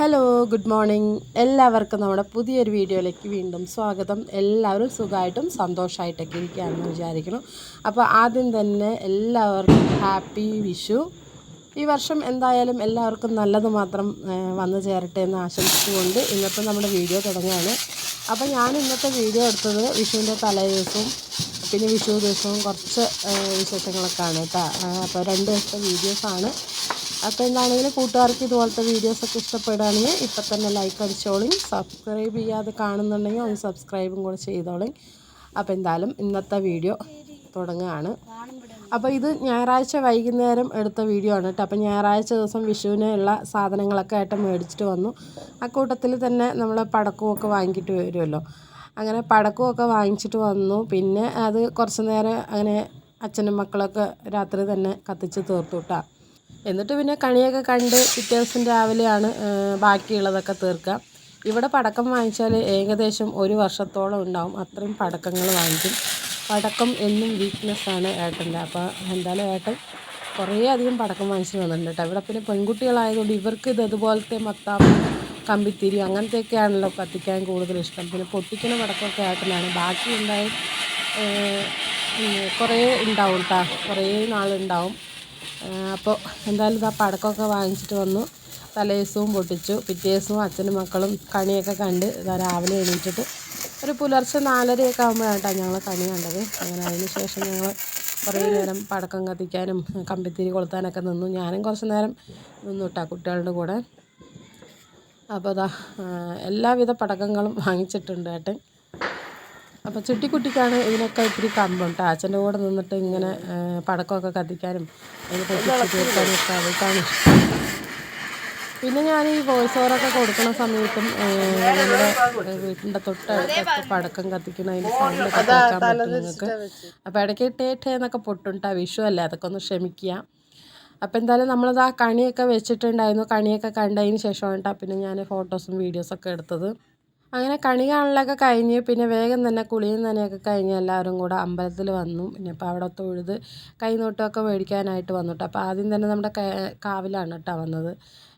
Hello good morning എല്ലാവർക്കും നമ്മുടെ പുതിയൊരു വീഡിയോയിലേക്ക് വീണ്ടും സ്വാഗതം. എല്ലാവരും സുഖമായിട്ടും സന്തോഷമായിട്ടൊക്കെ ഇരിക്കുകയാണെന്ന് വിചാരിക്കുന്നു. അപ്പോൾ ആദ്യം തന്നെ എല്ലാവർക്കും ഹാപ്പി വിഷു. ഈ വർഷം എന്തായാലും എല്ലാവർക്കും നല്ലത് മാത്രം വന്നു ചേരട്ടെ എന്ന് ആശംസിച്ചുകൊണ്ട് ഇന്നത്തെ നമ്മുടെ വീഡിയോ തുടങ്ങുകയാണ്. അപ്പോൾ ഞാൻ ഇന്നത്തെ വീഡിയോ എടുത്തത് വിഷുവിന്റെ തലേ ദിവസവും പിന്നെ വിഷു ദിവസവും കുറച്ച് വിശേഷങ്ങളൊക്കെയാണ് കേട്ടോ അപ്പോൾ രണ്ട് ദിവസത്തെ വീഡിയോസാണ് അപ്പോൾ എന്താണെങ്കിലും കൂട്ടുകാർക്ക് ഇതുപോലത്തെ വീഡിയോസൊക്കെ ഇഷ്ടപ്പെടുകയാണെങ്കിൽ ഇപ്പം തന്നെ ലൈക്ക് അടിച്ചോളി. സബ്സ്ക്രൈബ് ചെയ്യാതെ കാണുന്നുണ്ടെങ്കിൽ ഒന്ന് സബ്സ്ക്രൈബും കൂടെ ചെയ്തോളി. അപ്പോൾ എന്തായാലും ഇന്നത്തെ വീഡിയോ തുടങ്ങുകയാണ്. അപ്പോൾ ഇത് ഞായറാഴ്ച വൈകുന്നേരം എടുത്ത വീഡിയോ ആണ് കേട്ടോ. അപ്പോൾ ഞായറാഴ്ച ദിവസം വിഷുവിനുള്ള സാധനങ്ങളൊക്കെ ആയിട്ട് മേടിച്ചിട്ട് വന്നു. ആ കൂട്ടത്തിൽ തന്നെ നമ്മൾ പടക്കമൊക്കെ വാങ്ങിയിട്ട് വരുമല്ലോ. അങ്ങനെ പടക്കമൊക്കെ വാങ്ങിച്ചിട്ട് വന്നു. പിന്നെ അത് കുറച്ച് നേരം അങ്ങനെ അച്ഛനും മക്കളൊക്കെ രാത്രി തന്നെ കത്തിച്ച് തീർത്തു കേട്ടോ എന്നിട്ട് പിന്നെ കണിയൊക്കെ കണ്ട് പിറ്റേ ദിവസം രാവിലെയാണ് ബാക്കിയുള്ളതൊക്കെ തീർക്കുക. ഇവിടെ പടക്കം വാങ്ങിച്ചാൽ ഏകദേശം ഒരു വർഷത്തോളം ഉണ്ടാവും. അത്രയും പടക്കങ്ങൾ വാങ്ങിക്കും. പടക്കം എന്നും വീക്ക്നെസ്സാണ് ഏട്ടന്റെ. അപ്പോൾ എന്തായാലും ഏട്ടൻ കുറേ അധികം പടക്കം വാങ്ങിച്ചു വന്നിട്ടുണ്ട് കേട്ടോ. ഇവിടെ പിന്നെ പെൺകുട്ടികളായതുകൊണ്ട് ഇവർക്ക് ഇത് അതുപോലത്തെ മത്താപ്പ് കമ്പിത്തിരി അങ്ങനത്തെയൊക്കെയാണല്ലോ കത്തിക്കാൻ കൂടുതൽ ഇഷ്ടം. പിന്നെ പൊട്ടിക്കുന്ന പടക്കമൊക്കെ ഏട്ടനാണ്. ബാക്കി ഉണ്ടായും കുറേ ഉണ്ടാവും കേട്ടോ. കുറേ നാളുണ്ടാവും. അപ്പോൾ എന്തായാലും ഇതാ പടക്കമൊക്കെ വാങ്ങിച്ചിട്ട് വന്നു. തലേദിവസവും പൊട്ടിച്ചു. പിറ്റേ ദിവസവും അച്ഛനും മക്കളും കണിയൊക്കെ കണ്ട് ഇതാ രാവിലെ എണീറ്റിട്ട് ഒരു പുലർച്ചെ നാലരയൊക്കെ ആകുമ്പോഴാണ് ഞങ്ങൾ കണി കണ്ടത്. അങ്ങനെ അതിന് ശേഷം ഞങ്ങൾ കുറേ നേരം പടക്കം കത്തിക്കാനും കമ്പിത്തിരി കൊളുത്താനൊക്കെ നിന്നു. ഞാനും കുറച്ച് നേരം നിന്നു കേട്ടോ കുട്ടികളുടെ കൂടെ. അപ്പോൾ അതാ എല്ലാവിധ പടക്കങ്ങളും വാങ്ങിച്ചിട്ടുണ്ട് ഏട്ടൻ. അപ്പോൾ ചുട്ടിക്കുട്ടിക്കാണ് ഇതിനൊക്കെ ഇത്തിരി കമ്പുണ്ട് കേട്ടോ. അച്ഛന്റെ കൂടെ നിന്നിട്ട് ഇങ്ങനെ പടക്കമൊക്കെ കത്തിക്കാനും അതിന് പൊട്ടിച്ച് തീർക്കാനും ഒക്കെ അവൾക്കാണ് പിന്നെ ഞാൻ ഈ വോയിസ് ഓവറൊക്കെ കൊടുക്കുന്ന സമയത്തും നമ്മുടെ വീട്ടിന്റെ തൊട്ടടുത്തൊക്കെ പടക്കം സൗണ്ട് ഒക്കെ കേൾക്കാൻ പറ്റും നിങ്ങൾക്ക്. അപ്പോൾ ഇടയ്ക്ക് ടേറ്റേ എന്നൊക്കെ പൊട്ടുണ്ടാ വിഷു അല്ലേ? അതൊക്കെ ഒന്ന് ക്ഷമിക്കുക അപ്പോൾ എന്തായാലും നമ്മളത് ആ കണിയൊക്കെ വെച്ചിട്ടുണ്ടായിരുന്നു. കണിയൊക്കെ കണ്ടതിന് ശേഷമാണ് പിന്നെ ഞാൻ ഫോട്ടോസും വീഡിയോസൊക്കെ എടുത്തത്. അങ്ങനെ കണി കാണലൊക്കെ കഴിഞ്ഞ് പിന്നെ വേഗം തന്നെ കുളിയും നനയൊക്കെ കഴിഞ്ഞ് എല്ലാവരും കൂടെ അമ്പലത്തിൽ വന്നു. പിന്നെ അപ്പോൾ അവിടെ തൊഴുത് കൈനോട്ടമൊക്കെ മേടിക്കാനായിട്ട് വന്നു കേട്ടോ അപ്പോൾ ആദ്യം തന്നെ നമ്മുടെ കാവിലാണ് കേട്ടോ വന്നത്.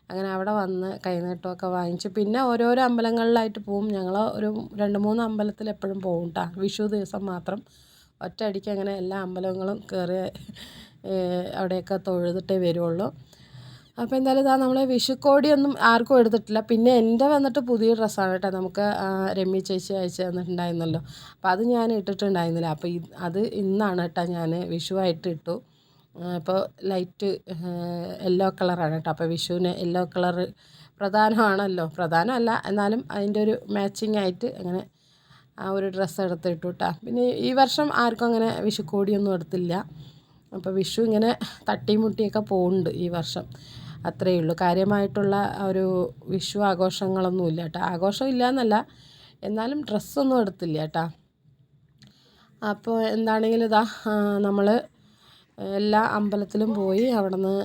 അങ്ങനെ അവിടെ വന്ന് കൈനീട്ടമൊക്കെ വാങ്ങിച്ച് പിന്നെ ഓരോരോ അമ്പലങ്ങളിലായിട്ട് പോവും. ഞങ്ങൾ ഒരു രണ്ട് മൂന്ന് അമ്പലത്തിൽ എപ്പോഴും പോകും കേട്ടോ വിഷു ദിവസം മാത്രം ഒറ്റയടിക്ക് അങ്ങനെ എല്ലാ അമ്പലങ്ങളും കയറി അവിടെയൊക്കെ തൊഴുതിട്ടേ വരുള്ളൂ. അപ്പോൾ എന്തായാലും ഇതാ നമ്മൾ വിഷുക്കോടിയൊന്നും ആർക്കും എടുത്തിട്ടില്ല. പിന്നെ എന്റെ വന്നിട്ട് പുതിയ ഡ്രസ്സാണ് കേട്ടോ നമുക്ക് രമ്യ ചേച്ചി അയച്ചു തന്നിട്ടുണ്ടായിരുന്നല്ലോ. അപ്പോൾ അത് ഞാൻ ഇട്ടിട്ടുണ്ടായിരുന്നില്ല. അപ്പോൾ അത് ഇന്നാണ് കേട്ടോ ഞാൻ വിഷുവായിട്ട് ഇട്ടു. അപ്പോൾ ലൈറ്റ് യെല്ലോ കളറാണ് കേട്ടോ അപ്പോൾ വിഷുവിന് യെല്ലോ കളറ് പ്രധാനമാണല്ലോ. പ്രധാനമല്ല എന്നാലും അതിന്റെ ഒരു മാച്ചിങ് ആയിട്ട് അങ്ങനെ ആ ഒരു ഡ്രസ്സ് എടുത്തിട്ടു കേട്ടോ പിന്നെ ഈ വർഷം ആർക്കും അങ്ങനെ വിഷുക്കോടിയൊന്നും എടുത്തില്ല. അപ്പോൾ വിഷു ഇങ്ങനെ തട്ടിയും മുട്ടിയൊക്കെ പോകുന്നുണ്ട് ഈ വർഷം. അത്രയേ ഉള്ളൂ. കാര്യമായിട്ടുള്ള ഒരു വിഷു ആഘോഷങ്ങളൊന്നും ഇല്ല കേട്ടോ ആഘോഷം ഇല്ല എന്നല്ല എന്നാലും ഡ്രസ്സൊന്നും എടുത്തില്ല കേട്ടോ അപ്പോൾ എന്താണെങ്കിലും ഇതാ നമ്മൾ എല്ലാ അമ്പലത്തിലും പോയി അവിടെ നിന്ന്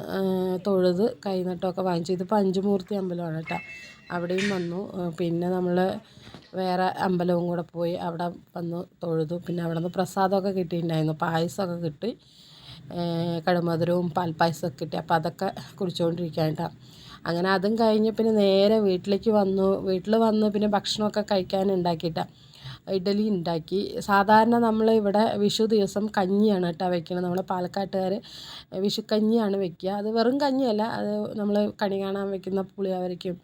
തൊഴുത് കൈനീട്ടമൊക്കെ വാങ്ങിച്ചു. ഇതിപ്പോൾ അഞ്ചുമൂർത്തി അമ്പലമാണ് കേട്ടോ. അവിടെയും വന്നു. പിന്നെ നമ്മൾ വേറെ അമ്പലവും കൂടെ പോയി അവിടെ വന്ന് തൊഴുതു. പിന്നെ അവിടെ നിന്ന് പ്രസാദമൊക്കെ കിട്ടിയിട്ടുണ്ടായിരുന്നു. പായസമൊക്കെ കിട്ടി. കടുമധുരവും പാൽപ്പായസമൊക്കെ കിട്ടി. അപ്പോൾ അതൊക്കെ കുടിച്ചുകൊണ്ടിരിക്കുകയാണ് കേട്ടോ. അങ്ങനെ അതും കഴിഞ്ഞ് പിന്നെ നേരെ വീട്ടിലേക്ക് വന്നു. വീട്ടിൽ വന്ന് പിന്നെ ഭക്ഷണമൊക്കെ കഴിക്കാൻ ഉണ്ടാക്കിയിട്ടാണ് ഇഡലി ഉണ്ടാക്കി. സാധാരണ നമ്മൾ ഇവിടെ വിഷു ദിവസം കഞ്ഞിയാണ് കേട്ടോ വെക്കുന്നത് നമ്മൾ പാലക്കാട്ടുകാർ വിഷുക്കഞ്ഞിയാണ് വെക്കുക. അത് വെറും കഞ്ഞിയല്ല അത് നമ്മൾ കണി കാണാൻ വെക്കുന്ന പുളിയവരയ്ക്കും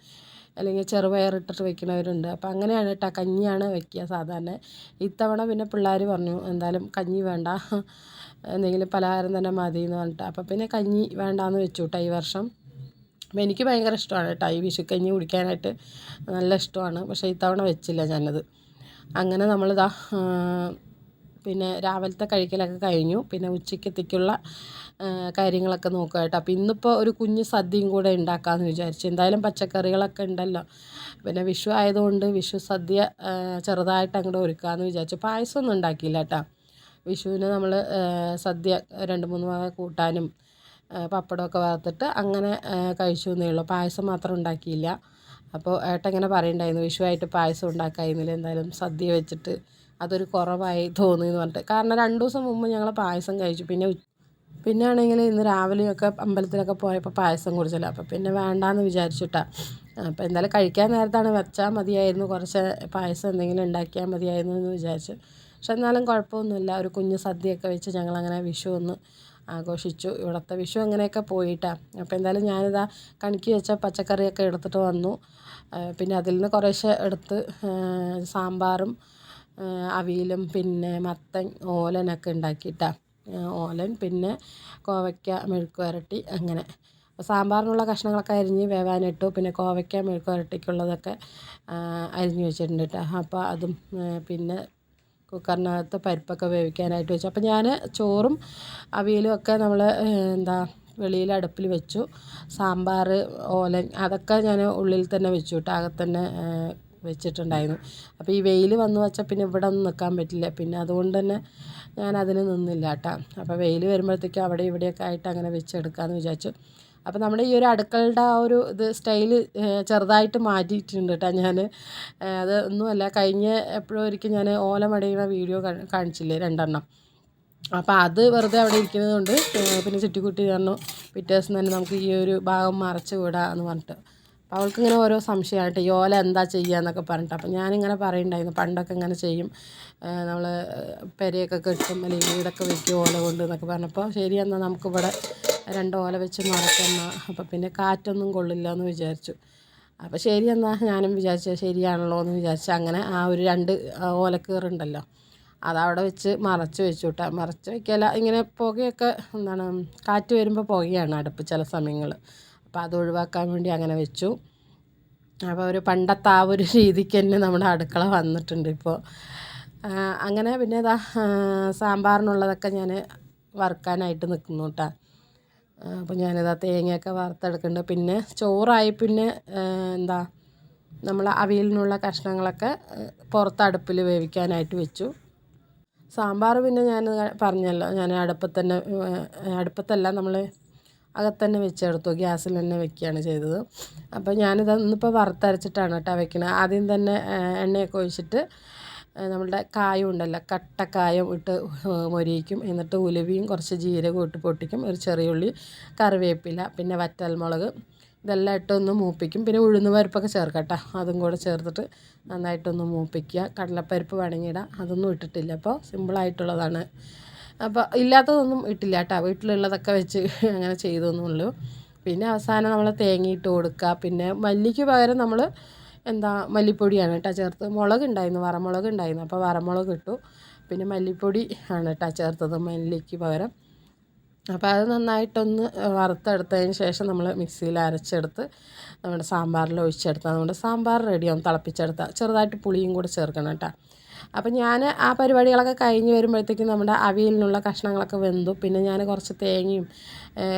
അല്ലെങ്കിൽ ചെറുപയറിട്ടിട്ട് വെക്കുന്നവരുണ്ട് അപ്പോൾ അങ്ങനെയാണ് കേട്ടോ കഞ്ഞിയാണ് വെക്കുക സാധാരണ. ഇത്തവണ പിന്നെ പിള്ളേർ പറഞ്ഞു എന്തായാലും കഞ്ഞി വേണ്ട. എന്തെങ്കിലും പലഹാരം തന്നെ മതി എന്ന് പറഞ്ഞിട്ട്. അപ്പോൾ പിന്നെ കഞ്ഞി വേണ്ടാന്ന് വെച്ചു കേട്ടോ ഈ വർഷം. അപ്പോൾ എനിക്ക് ഭയങ്കര ഇഷ്ടമാണ് കേട്ടോ ഈ വിഷുക്കഞ്ഞി കുടിക്കാനായിട്ട്. നല്ല ഇഷ്ടമാണ്. പക്ഷേ ഇത്തവണ വെച്ചില്ല ഞാനത്. അങ്ങനെ നമ്മളിതാ പിന്നെ രാവിലത്തെ കഴിക്കലൊക്കെ കഴിഞ്ഞു. പിന്നെ ഉച്ചക്കത്തേക്കുള്ള കാര്യങ്ങളൊക്കെ നോക്കുക കേട്ടോ. അപ്പോൾ ഇന്നിപ്പോൾ ഒരു കുഞ്ഞ് സദ്യയും കൂടെ ഉണ്ടാക്കാമെന്ന് വിചാരിച്ചു. എന്തായാലും പച്ചക്കറികളൊക്കെ ഉണ്ടല്ലോ. പിന്നെ വിഷു ആയതുകൊണ്ട് വിഷു സദ്യ ചെറുതായിട്ട് അങ്ങോട്ട് ഒരുക്കാമെന്ന് വിചാരിച്ചു. പായസമൊന്നും ഉണ്ടാക്കിയില്ല കേട്ടോ. വിഷുവിന് നമ്മൾ സദ്യ രണ്ട് മൂന്ന് വക കൂട്ടാനും പപ്പടമൊക്കെ വറുത്തിട്ട് അങ്ങനെ കഴിച്ചു എന്നേ ഉള്ളൂ. പായസം മാത്രം ഉണ്ടാക്കിയില്ല. അപ്പോൾ ഏട്ട ഇങ്ങനെ പറയുണ്ടായിരുന്നു വിഷുവായിട്ട് പായസം ഉണ്ടാക്കായിരുന്നില്ല എന്തായാലും സദ്യ വെച്ചിട്ട് അതൊരു കുറവായി തോന്നി എന്ന് പറഞ്ഞിട്ട്. കാരണം രണ്ട് ദിവസം മുമ്പ് ഞങ്ങൾ പായസം കഴിച്ചു. പിന്നെ പിന്നെ ആണെങ്കിൽ ഇന്ന് രാവിലെയൊക്കെ അമ്പലത്തിലൊക്കെ പോയപ്പോൾ പായസം കുടിച്ചല്ലോ. അപ്പോൾ പിന്നെ വേണ്ടാന്ന് വിചാരിച്ചിട്ടാണ് അപ്പോൾ എന്തായാലും കഴിക്കാൻ നേരത്താണ് വെച്ചാൽ മതിയായിരുന്നു. കുറച്ച് പായസം എന്തെങ്കിലും ഉണ്ടാക്കിയാൽ മതിയായിരുന്നു എന്ന് വിചാരിച്ചു. പക്ഷെ എന്നാലും കുഴപ്പമൊന്നുമില്ല. ഒരു കുഞ്ഞ് സദ്യയൊക്കെ വെച്ച് ഞങ്ങളങ്ങനെ വിഷു ഒന്ന് ആഘോഷിച്ചു. ഇവിടുത്തെ വിഷു അങ്ങനെയൊക്കെ പോയിട്ടാണ് അപ്പോൾ എന്തായാലും ഞാനിതാ കണിക്ക് വെച്ച പച്ചക്കറിയൊക്കെ എടുത്തിട്ട് വന്നു. പിന്നെ അതിൽ നിന്ന് കുറേശ്ശെ എടുത്ത് സാമ്പാറും അവിയലും പിന്നെ മത്തൻ ഓലനൊക്കെ ഉണ്ടാക്കിയിട്ടാണ് ഓലൻ പിന്നെ കോവയ്ക്ക മെഴുക്ക് വരട്ടി അങ്ങനെ. സാമ്പാറിനുള്ള കഷ്ണങ്ങളൊക്കെ അരിഞ്ഞ് വേവാനിട്ടു. പിന്നെ കോവയ്ക്ക മെഴുക്ക് വരട്ടിക്കുള്ളതൊക്കെ അരിഞ്ഞ് വെച്ചിട്ടുണ്ട് കേട്ടോ അപ്പോൾ അതും പിന്നെ കുക്കറിനകത്ത് പരിപ്പൊക്കെ വേവിക്കാനായിട്ട് വെച്ചു. അപ്പോൾ ഞാൻ ചോറും അവിയലും ഒക്കെ നമ്മൾ എന്താ വെളിയിൽ അടുപ്പിൽ വെച്ചു. സാമ്പാർ ഓലൻ അതൊക്കെ ഞാൻ ഉള്ളിൽ തന്നെ വെച്ചു കേട്ടോ. അകത്ത് തന്നെ വെച്ചിട്ടുണ്ടായിരുന്നു. അപ്പോൾ ഈ വെയിൽ വന്നു വെച്ചാൽ പിന്നെ ഇവിടെ ഒന്നും നിൽക്കാൻ പറ്റില്ല. പിന്നെ അതുകൊണ്ട് തന്നെ ഞാൻ അതിന് നിന്നില്ല കേട്ടോ. അപ്പോൾ വെയിൽ വരുമ്പോഴത്തേക്കും അവിടെ ഇവിടെയൊക്കെ ആയിട്ട് അങ്ങനെ വെച്ചെടുക്കാമെന്ന് വിചാരിച്ചു. അപ്പോൾ നമ്മുടെ ഈ ഒരു അടുക്കളയുടെ ആ ഒരു ഇത് സ്റ്റൈൽ ചെറുതായിട്ട് മാറ്റിയിട്ടുണ്ട് കേട്ടോ ഞാൻ അത് ഒന്നുമല്ല കഴിഞ്ഞ എപ്പോഴും ഒരിക്കൽ ഞാൻ ഓല മടയുന്ന വീഡിയോ കാണിച്ചില്ലേ രണ്ടെണ്ണം. അപ്പോൾ അത് വെറുതെ അവിടെ ഇരിക്കുന്നത് കൊണ്ട് പിന്നെ ചുറ്റിക്കുട്ടി പറഞ്ഞു പിറ്റേ ദിവസം തന്നെ നമുക്ക് ഈ ഒരു ഭാഗം മറച്ച് വിടാം എന്ന് പറഞ്ഞിട്ട്. അപ്പോൾ അവൾക്ക് ഇങ്ങനെ ഓരോ സംശയമായിട്ട് ഈ ഓല എന്താ ചെയ്യുക എന്നൊക്കെ പറഞ്ഞിട്ട്. അപ്പോൾ ഞാനിങ്ങനെ പറയുന്നുണ്ടായിരുന്നു പണ്ടൊക്കെ ഇങ്ങനെ ചെയ്യും. നമ്മൾ പെരയൊക്കെ കെട്ടും അല്ലെങ്കിൽ വീടൊക്കെ വെക്കും ഓല കൊണ്ട് എന്നൊക്കെ പറഞ്ഞപ്പോൾ ശരി എന്നാൽ നമുക്കിവിടെ രണ്ട് ഓല വെച്ച് മറക്കുന്ന. അപ്പോൾ പിന്നെ കാറ്റൊന്നും കൊള്ളില്ല എന്ന് വിചാരിച്ചു. അപ്പോൾ ശരി എന്നാൽ ഞാനും വിചാരിച്ചു ശരിയാണല്ലോ എന്ന് വിചാരിച്ചു. അങ്ങനെ ആ ഒരു രണ്ട് ഓലക്കീറുണ്ടല്ലോ. അതവിടെ വെച്ച് മറച്ച് വെച്ചു കേട്ടോ മറച്ച് വയ്ക്കല ഇങ്ങനെ പുകയൊക്കെ എന്താണ് കാറ്റ് വരുമ്പോൾ പുകയാണ് അടുപ്പ് ചില സമയങ്ങൾ അപ്പോൾ അത് ഒഴിവാക്കാൻ വേണ്ടി അങ്ങനെ വെച്ചു. അപ്പോൾ ഒരു പണ്ടത്തെ ആ ഒരു രീതിക്ക് തന്നെ നമ്മുടെ അടുക്കള വന്നിട്ടുണ്ട് ഇപ്പോൾ അങ്ങനെ പിന്നെ ഇതാ സാമ്പാറിനുള്ളതൊക്കെ ഞാൻ വറുക്കാനായിട്ട് നിൽക്കുന്നു കേട്ടോ അപ്പോൾ ഞാനിതാ തേങ്ങയൊക്കെ വറുത്തെടുക്കുന്നുണ്ട് പിന്നെ ചോറായി പിന്നെ എന്താ നമ്മൾ അവിയലിനുള്ള കഷ്ണങ്ങളൊക്കെ പുറത്ത് അടുപ്പിൽ വേവിക്കാനായിട്ട് വെച്ചു. സാമ്പാർ പിന്നെ ഞാൻ പറഞ്ഞല്ലോ ഞാൻ അടുപ്പത്ത് തന്നെ അടുപ്പത്തല്ല നമ്മൾ അകത്തന്നെ വെച്ചെടുത്തു. ഗ്യാസിൽ തന്നെ വെക്കുകയാണ് ചെയ്തത്. അപ്പോൾ ഞാനിത് ഇന്നിപ്പോൾ വറുത്തരച്ചിട്ടാണ് കേട്ടോ വെക്കുന്നത് ആദ്യം തന്നെ എണ്ണയൊക്കെ ഒഴിച്ചിട്ട് നമ്മളുടെ കായം ഉണ്ടല്ലോ കട്ടക്കായം ഇട്ട് മൊരിയിക്കും. എന്നിട്ട് ഉലുവയും കുറച്ച് ജീരകവും ഇട്ട് പൊട്ടിക്കും. ഒരു ചെറിയ ഉള്ളി കറിവേപ്പില പിന്നെ വറ്റൽമുളക്. ഇതെല്ലാം ഇട്ടൊന്ന് മൂപ്പിക്കും. പിന്നെ ഉഴുന്ന് പരിപ്പൊക്കെ ചേർക്കട്ടെ അതും കൂടെ ചേർത്തിട്ട് നന്നായിട്ടൊന്ന് മൂപ്പിക്കുക. കടലപ്പരിപ്പ് വേണമെങ്കിൽ ഇടാം. അതൊന്നും ഇട്ടിട്ടില്ല. അപ്പോൾ സിമ്പിളായിട്ടുള്ളതാണ് അപ്പോൾ ഇല്ലാത്തതൊന്നും ഇട്ടില്ല കേട്ടോ. വീട്ടിലുള്ളതൊക്കെ വെച്ച് അങ്ങനെ ചെയ്തൊന്നുള്ളൂ. പിന്നെ അവസാനം നമ്മൾ തേങ്ങയിട്ട് കൊടുക്കുക. പിന്നെ മല്ലിക്ക് പകരം നമ്മൾ എന്താ മല്ലിപ്പൊടിയാണ് കേട്ടോ ചേർത്ത് മുളക് ഉണ്ടായിരുന്നു വറമുളക് ഉണ്ടായിരുന്നു അപ്പോൾ വറമുളക് ഇട്ടു. പിന്നെ മല്ലിപ്പൊടി ആണ് കേട്ടോ ചേർത്തത് മല്ലിക്ക് പകരം. അപ്പോൾ അത് നന്നായിട്ടൊന്ന് വറുത്തെടുത്തതിന് ശേഷം നമ്മൾ മിക്സിയിൽ അരച്ചെടുത്ത് നമ്മുടെ സാമ്പാറിൽ ഒഴിച്ചെടുത്താൽ നമ്മുടെ സാമ്പാർ റെഡിയാവും തിളപ്പിച്ചെടുത്താൽ ചെറുതായിട്ട് പുളിയും കൂടെ ചേർക്കണം കേട്ടോ അപ്പം ഞാൻ ആ പരിപാടികളൊക്കെ കഴിഞ്ഞ് വരുമ്പോഴത്തേക്കും നമ്മുടെ അവിയലിനുള്ള കഷ്ണങ്ങളൊക്കെ വെന്തു. പിന്നെ ഞാൻ കുറച്ച് തേങ്ങയും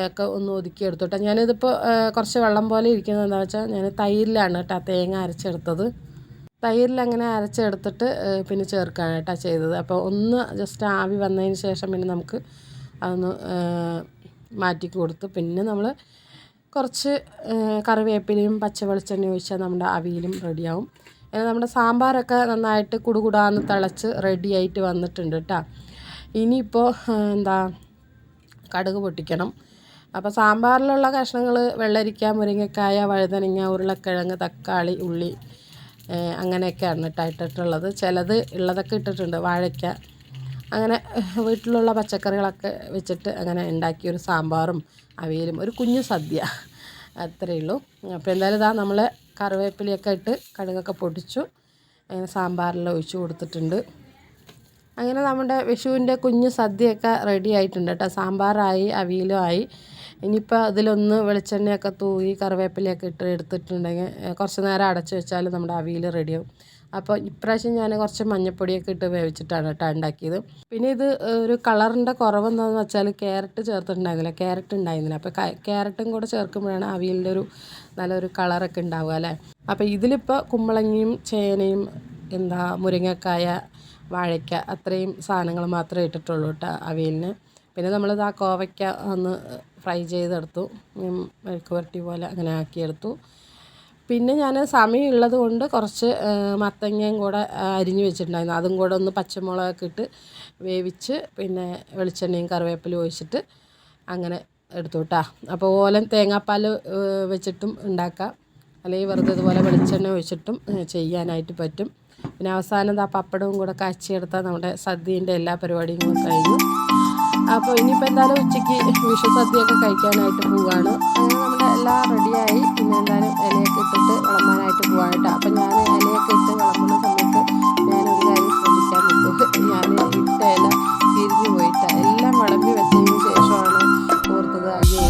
ഒക്കെ ഒന്ന് ഒതുക്കിയെടുത്തു കേട്ടോ ഞാനിതിപ്പോൾ കുറച്ച് വെള്ളം പോലെ ഇരിക്കുന്നത് എന്താ വെച്ചാൽ ഞാൻ തൈരിലാണ് കേട്ടോ തേങ്ങ അരച്ചെടുത്തത്. തൈരിൽ അങ്ങനെ അരച്ചെടുത്തിട്ട് പിന്നെ ചേർക്കുകയാണ് കേട്ടോ ചെയ്തത്. അപ്പോൾ ഒന്ന് ജസ്റ്റ് ആവി വന്നതിന് ശേഷം പിന്നെ നമുക്ക് അതൊന്ന് മാറ്റി കൊടുത്ത് പിന്നെ നമ്മൾ കുറച്ച് കറിവേപ്പിലയും പച്ച വെളിച്ചെണ്ണ ഒഴിച്ചാൽ നമ്മുടെ അവിയലും റെഡിയാവും. നമ്മുടെ സാമ്പാറൊക്കെ നന്നായിട്ട് കുടുകുടാന്ന് തിളച്ച് റെഡി ആയിട്ട് വന്നിട്ടുണ്ട് കേട്ടോ ഇനിയിപ്പോൾ എന്താ കടുക് പൊട്ടിക്കണം. അപ്പോൾ സാമ്പാറിലുള്ള കഷ്ണങ്ങൾ വെള്ളരിക്ക മുരിങ്ങക്കായ വഴുതനങ്ങ ഉരുളക്കിഴങ്ങ് തക്കാളി ഉള്ളി അങ്ങനെയൊക്കെയാണ് കേട്ടോ ഇട്ടിട്ടുള്ളത്. ചിലത് ഉള്ളതൊക്കെ ഇട്ടിട്ടുണ്ട് വാഴയ്ക്ക. അങ്ങനെ വീട്ടിലുള്ള പച്ചക്കറികളൊക്കെ വെച്ചിട്ട് അങ്ങനെ ഉണ്ടാക്കിയൊരു സാമ്പാറും അവിയലും ഒരു കുഞ്ഞു സദ്യ. അത്രയേ ഉള്ളൂ. അപ്പോൾ എന്തായാലും ഇതാ നമ്മൾ കറിവേപ്പിലയൊക്കെ ഇട്ട് കടുകൊക്കെ പൊടിച്ചു. അങ്ങനെ സാമ്പാറിൽ ഒഴിച്ചു കൊടുത്തിട്ടുണ്ട്. അങ്ങനെ നമ്മുടെ വിഷുവിന്റെ കുഞ്ഞ് സദ്യയൊക്കെ റെഡി ആയിട്ടുണ്ട് കേട്ടോ. സാമ്പാറായി അവിയലും ആയി. ഇനിയിപ്പോൾ അതിലൊന്ന് വെളിച്ചെണ്ണയൊക്കെ തൂവി കറിവേപ്പിലയൊക്കെ ഇട്ട് എടുത്തിട്ടുണ്ടെങ്കിൽ കുറച്ച് നേരം അടച്ച് വെച്ചാൽ നമ്മുടെ അവിയൽ റെഡിയാവും അപ്പോൾ ഇപ്രാവശ്യം ഞാൻ കുറച്ച് മഞ്ഞപ്പൊടിയൊക്കെ ഇട്ട് വേവിച്ചിട്ടാണ് കേട്ടോ ഉണ്ടാക്കിയത് പിന്നെ ഇത് ഒരു കളറിന്റെ കുറവെന്താണെന്ന് വെച്ചാൽ ക്യാരറ്റ് ചേർത്തിട്ടുണ്ടായിരുന്നില്ല. ക്യാരറ്റ് ഉണ്ടായിരുന്നില്ല അപ്പോൾ ക്യാരറ്റും കൂടെ ചേർക്കുമ്പോഴാണ് അവിയലിന്റെ ഒരു നല്ലൊരു കളറൊക്കെ ഉണ്ടാവുക അല്ലേ? അപ്പോൾ ഇതിലിപ്പോൾ കുമ്പളങ്ങയും ചേനയും എന്താ മുരിങ്ങക്കായ വാഴയ്ക്ക അത്രയും സാധനങ്ങൾ മാത്രമേ ഇട്ടിട്ടുള്ളൂ കേട്ടോ അവിയലിന്. പിന്നെ നമ്മളിത് ആ കോവയ്ക്ക ഒന്ന് ഫ്രൈ ചെയ്തെടുത്തു. ഉം, മെഴുക്ക് പുരട്ടി പോലെ അങ്ങനെ ആക്കിയെടുത്തു. പിന്നെ ഞാൻ സമയമുള്ളത് കൊണ്ട് കുറച്ച് മത്തങ്ങയും കൂടെ അരിഞ്ഞ് വെച്ചിട്ടുണ്ടായിരുന്നു. അതും കൂടെ ഒന്ന് പച്ചമുളകൊക്കെ ഇട്ട് വേവിച്ച് പിന്നെ വെളിച്ചെണ്ണയും കറിവേപ്പിലും ഒഴിച്ചിട്ട് അങ്ങനെ എടുത്തു അപ്പോൾ ഓലൻ തേങ്ങാപ്പാൽ വെച്ചിട്ടും ഉണ്ടാക്കാം. അല്ലെങ്കിൽ വെറുതെ ഇതുപോലെ വെളിച്ചെണ്ണ ഒഴിച്ചിട്ടും ചെയ്യാനായിട്ട് പറ്റും. പിന്നെ അവസാനം ആ പപ്പടവും കൂടെ കാച്ചിയെടുത്താൽ നമ്മുടെ സദ്യന്റെ എല്ലാ പരിപാടികളും കഴിഞ്ഞു. അപ്പോൾ ഇനിയിപ്പോൾ എന്തായാലും ഉച്ചയ്ക്ക് വിഷുസദ്യയൊക്കെ കഴിക്കാനായിട്ട് പോവുകയാണ് അങ്ങനെ നമ്മുടെ എല്ലാം റെഡിയായി പിന്നെ എന്തായാലും ഇലയൊക്കെ ഇട്ടിട്ട് വിളമ്പാനായിട്ട് പോകാനായിട്ട് അപ്പോൾ ഞാൻ ഇലയൊക്കെ ഇട്ട് വിളമ്പുന്ന സമയത്ത് ഞാനൊരു കാര്യം ശ്രദ്ധിക്കാൻ പറ്റും ഞാൻ ഇട്ട ഇല തിരിഞ്ഞു പോയിട്ട്. എല്ലാം വിളമ്പി വെച്ചതിന് ശേഷമാണ് ഓർത്തത് അയ്യോ